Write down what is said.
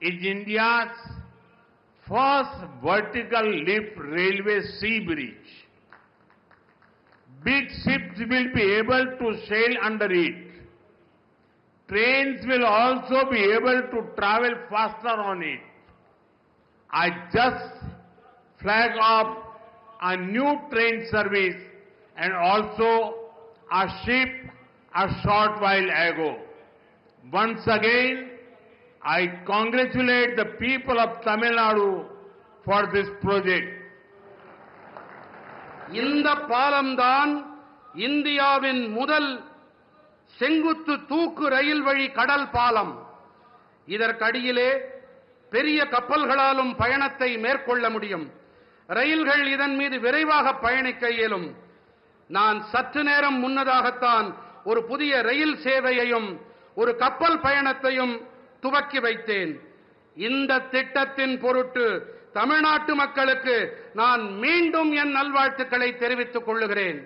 is India's first vertical lift railway sea bridge. Big ships will be able to sail under it. Trains will also be able to travel faster on it. I just flag off a new train service and also a ship a short while ago. Once again, I congratulate the people of Tamil Nadu for this project. இந்த பாலம்தான் இந்தியாவின் முதல் செங்குத்து தூக்கு ரயில் வழி கடல் பாலம். இதற்கடியிலே பெரிய கப்பல்களாலும் பயணத்தை மேற்கொள்ள முடியும். ரயில்கள் இதன் மீது விரைவாக பயணிக்க இயலும். நான் சற்று நேரம் முன்னதாகத்தான் ஒரு புதிய ரயில் சேவையையும் ஒரு கப்பல் பயணத்தையும் துவக்கி வைத்தேன். இந்த திட்டத்தின் பொருட்டு தமிழ்நாட்டு மக்களுக்கு நான் மீண்டும் என் நல்வாழ்த்துக்களை தெரிவித்துக் கொள்ளுகிறேன்.